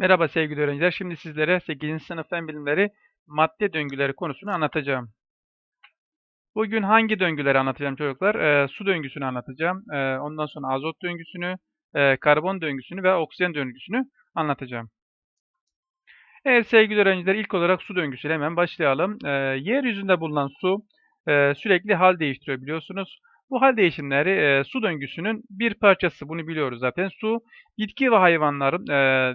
Merhaba sevgili öğrenciler. Şimdi sizlere 8. sınıf fen bilimleri madde döngüleri konusunu anlatacağım. Bugün hangi döngüleri anlatacağım çocuklar? Ee, su döngüsünü anlatacağım. Ee, ondan sonra azot döngüsünü, e, karbon döngüsünü ve oksijen döngüsünü anlatacağım. Evet sevgili öğrenciler ilk olarak su döngüsüyle hemen başlayalım. Ee, yeryüzünde bulunan su e, sürekli hal değiştiriyor biliyorsunuz. Bu hal değişimleri e, su döngüsünün bir parçası. Bunu biliyoruz zaten. Su bitki ve hayvanların e,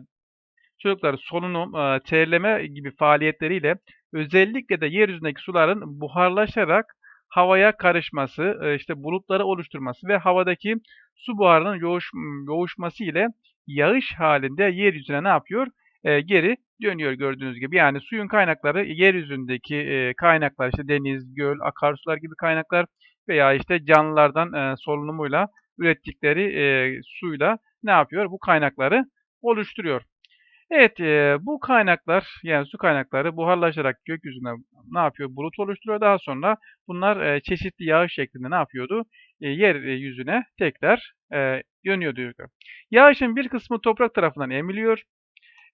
çocuklar solunum, e, terleme gibi faaliyetleriyle özellikle de yeryüzündeki suların buharlaşarak havaya karışması, e, işte bulutları oluşturması ve havadaki su buharının yoğuş, yoğuşması ile yağış halinde yeryüzüne ne yapıyor? E, geri dönüyor gördüğünüz gibi. Yani suyun kaynakları yeryüzündeki e, kaynaklar işte deniz, göl, akarsular gibi kaynaklar veya işte canlılardan e, solunumuyla ürettikleri e, suyla ne yapıyor? Bu kaynakları oluşturuyor. Evet, eee, bu kaynaklar yani su kaynakları buharlaşarak gökyüzüne ne yapıyor? Bulut oluşturuyor. Daha sonra bunlar eee, çeşitli yağış şeklinde ne yapıyordu? Eee, yer e, yüzüne tekrar eee dönüyor diyor. Yağışın bir kısmı toprak tarafından emiliyor.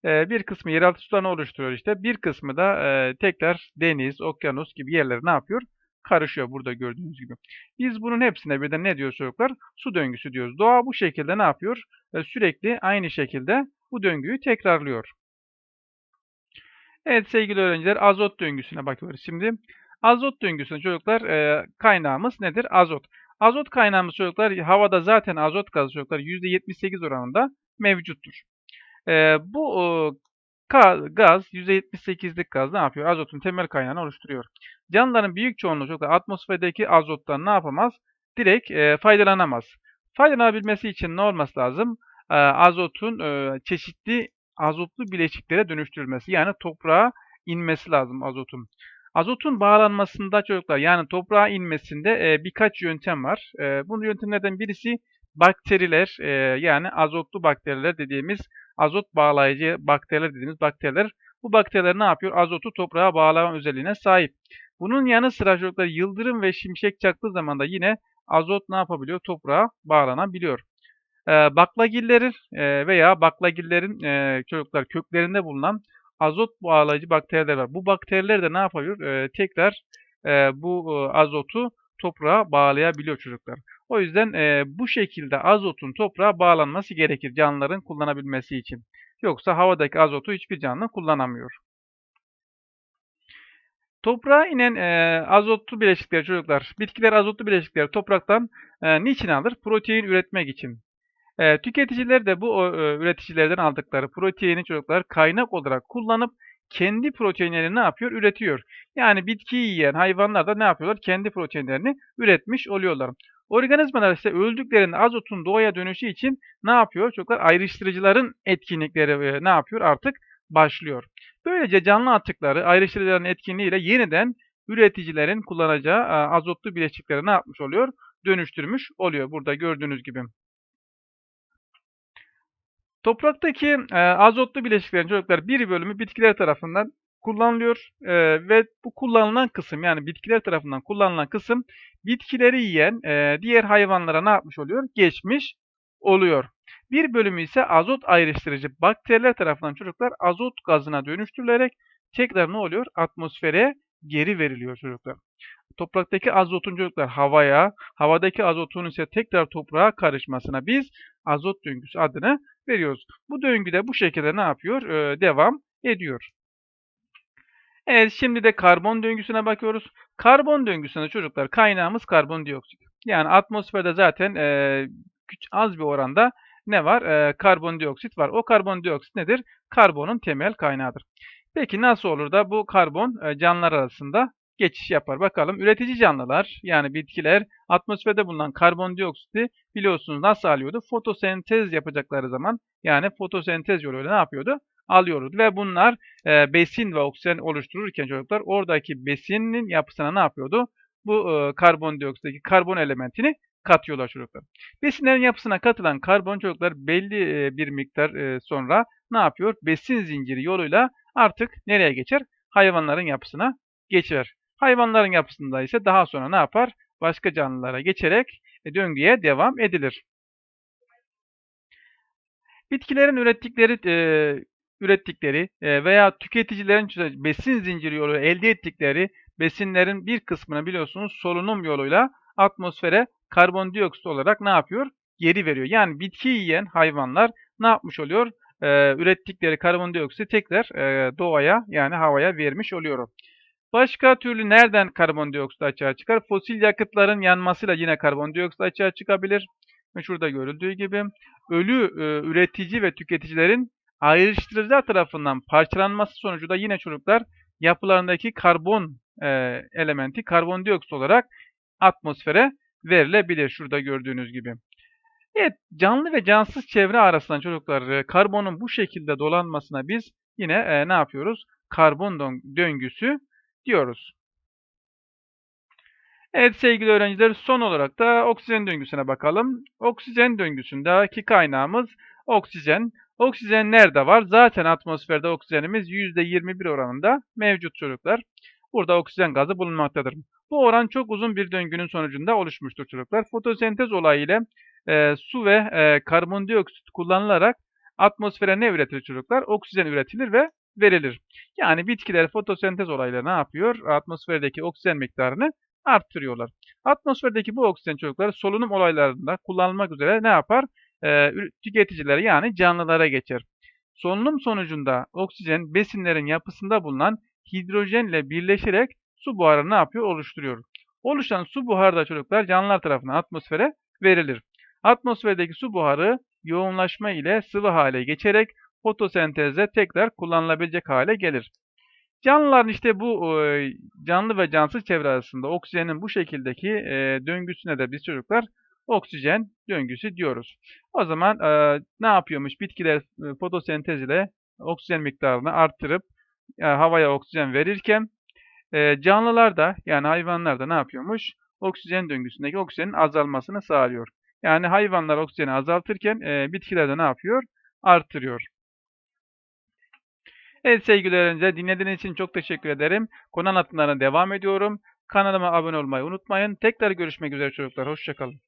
Eee, bir kısmı yeraltı sularını oluşturuyor işte. Bir kısmı da eee, tekrar deniz, okyanus gibi yerlere ne yapıyor? Karışıyor burada gördüğünüz gibi. Biz bunun hepsine birden ne diyoruz çocuklar? Su döngüsü diyoruz. Doğa bu şekilde ne yapıyor? Eee, sürekli aynı şekilde bu döngüyü tekrarlıyor. Evet sevgili öğrenciler azot döngüsüne bakıyoruz şimdi. Azot döngüsünde çocuklar e, kaynağımız nedir? Azot. Azot kaynağımız çocuklar havada zaten azot gazı çocuklar %78 oranında mevcuttur. E, bu e, gaz %78'lik gaz ne yapıyor? Azotun temel kaynağını oluşturuyor. Canlıların büyük çoğunluğu çocuklar atmosferdeki azottan ne yapamaz? Direkt e, faydalanamaz. Faydalanabilmesi için ne olması lazım? E, azotun e, çeşitli azotlu bileşiklere dönüştürülmesi yani toprağa inmesi lazım azotun. Azotun bağlanmasında çocuklar yani toprağa inmesinde e, birkaç yöntem var. E, bunun yöntemlerden birisi bakteriler e, yani azotlu bakteriler dediğimiz azot bağlayıcı bakteriler dediğimiz bakteriler. Bu bakteriler ne yapıyor? Azotu toprağa bağlama özelliğine sahip. Bunun yanı sıra çocuklar yıldırım ve şimşek çaktığı zaman da yine azot ne yapabiliyor? Toprağa bağlanabiliyor. E, baklagillerin e, veya baklagillerin e, çocuklar köklerinde bulunan azot bağlayıcı bakteriler var. Bu bakteriler de ne yapıyor? E, tekrar e, bu e, azotu toprağa bağlayabiliyor çocuklar. O yüzden e, bu şekilde azotun toprağa bağlanması gerekir canlıların kullanabilmesi için. Yoksa havadaki azotu hiçbir canlı kullanamıyor. Toprağa inen e, azotlu bileşikler çocuklar, bitkiler azotlu bileşikleri topraktan e, niçin alır? Protein üretmek için. E, tüketiciler de bu e, üreticilerden aldıkları proteini çocuklar kaynak olarak kullanıp kendi proteinlerini ne yapıyor? Üretiyor. Yani bitkiyi yiyen hayvanlar da ne yapıyorlar? Kendi proteinlerini üretmiş oluyorlar. Organizmalar ise öldüklerinde azotun doğaya dönüşü için ne yapıyor? Çocuklar ayrıştırıcıların etkinlikleri ne yapıyor? Artık başlıyor. Böylece canlı atıkları ayrıştırıcıların etkinliğiyle yeniden üreticilerin kullanacağı azotlu bileşikleri ne yapmış oluyor? Dönüştürmüş oluyor. Burada gördüğünüz gibi. Topraktaki e, azotlu bileşiklerin çocuklar bir bölümü bitkiler tarafından kullanılıyor e, ve bu kullanılan kısım yani bitkiler tarafından kullanılan kısım bitkileri yiyen e, diğer hayvanlara ne yapmış oluyor? Geçmiş oluyor. Bir bölümü ise azot ayrıştırıcı bakteriler tarafından çocuklar azot gazına dönüştürülerek tekrar ne oluyor? Atmosfere geri veriliyor çocuklar. Topraktaki azotun çocuklar havaya, havadaki azotun ise tekrar toprağa karışmasına biz azot döngüsü adını veriyoruz. Bu döngü de bu şekilde ne yapıyor? Ee, devam ediyor. Evet şimdi de karbon döngüsüne bakıyoruz. Karbon döngüsünde çocuklar kaynağımız karbondioksit. Yani atmosferde zaten e, az bir oranda ne var? E, karbondioksit var. O karbondioksit nedir? Karbonun temel kaynağıdır. Peki nasıl olur da bu karbon e, canlılar arasında geçiş yapar. Bakalım üretici canlılar yani bitkiler atmosferde bulunan karbondioksiti biliyorsunuz nasıl alıyordu? Fotosentez yapacakları zaman yani fotosentez yoluyla ne yapıyordu? Alıyordu ve bunlar e, besin ve oksijen oluştururken çocuklar oradaki besinin yapısına ne yapıyordu? Bu e, karbondioksitteki karbon elementini katıyorlar çocuklar. Besinlerin yapısına katılan karbon çocuklar belli e, bir miktar e, sonra ne yapıyor? Besin zinciri yoluyla artık nereye geçer? Hayvanların yapısına geçer. Hayvanların yapısında ise daha sonra ne yapar? Başka canlılara geçerek e, döngüye devam edilir. Bitkilerin ürettikleri e, ürettikleri e, veya tüketicilerin besin zinciri yolu elde ettikleri besinlerin bir kısmını biliyorsunuz solunum yoluyla atmosfere karbondioksit olarak ne yapıyor? Geri veriyor. Yani bitki yiyen hayvanlar ne yapmış oluyor? Ee, ürettikleri karbondioksiti tekrar e, doğaya yani havaya vermiş oluyor. Başka türlü nereden karbondioksit açığa çıkar? Fosil yakıtların yanmasıyla yine karbondioksit açığa çıkabilir. Şurada görüldüğü gibi ölü e, üretici ve tüketicilerin ayrıştırıcılar tarafından parçalanması sonucu da yine çocuklar yapılarındaki karbon e, elementi karbondioksit olarak atmosfere verilebilir. Şurada gördüğünüz gibi. Evet, canlı ve cansız çevre arasında çocuklar e, karbonun bu şekilde dolanmasına biz yine e, ne yapıyoruz? Karbon dön- döngüsü diyoruz. Evet sevgili öğrenciler son olarak da oksijen döngüsüne bakalım. Oksijen döngüsündeki kaynağımız oksijen. Oksijen nerede var? Zaten atmosferde oksijenimiz %21 oranında mevcut çocuklar. Burada oksijen gazı bulunmaktadır. Bu oran çok uzun bir döngünün sonucunda oluşmuştur çocuklar. Fotosentez olayı ile e, su ve e, karbondioksit kullanılarak atmosfere ne üretilir çocuklar? Oksijen üretilir ve verilir. Yani bitkiler fotosentez olayıyla ne yapıyor? Atmosferdeki oksijen miktarını arttırıyorlar. Atmosferdeki bu oksijen çocuklar solunum olaylarında kullanılmak üzere ne yapar? Ee, ür- tüketicilere yani canlılara geçer. Solunum sonucunda oksijen besinlerin yapısında bulunan hidrojenle birleşerek su buharı ne yapıyor? Oluşturuyor. Oluşan su buharı da çocuklar canlılar tarafından atmosfere verilir. Atmosferdeki su buharı yoğunlaşma ile sıvı hale geçerek fotosentezde tekrar kullanılabilecek hale gelir. Canlıların işte bu e, canlı ve cansız çevre arasında oksijenin bu şekildeki e, döngüsüne de biz çocuklar oksijen döngüsü diyoruz. O zaman e, ne yapıyormuş? Bitkiler fotosentez ile oksijen miktarını arttırıp havaya oksijen verirken canlılar da yani hayvanlar da ne yapıyormuş? Oksijen döngüsündeki oksijenin azalmasını sağlıyor. Yani hayvanlar oksijeni azaltırken bitkiler de ne yapıyor? Arttırıyor. Evet sevgili öğrenciler dinlediğiniz için çok teşekkür ederim. Konu anlatımlarına devam ediyorum. Kanalıma abone olmayı unutmayın. Tekrar görüşmek üzere çocuklar. Hoşçakalın.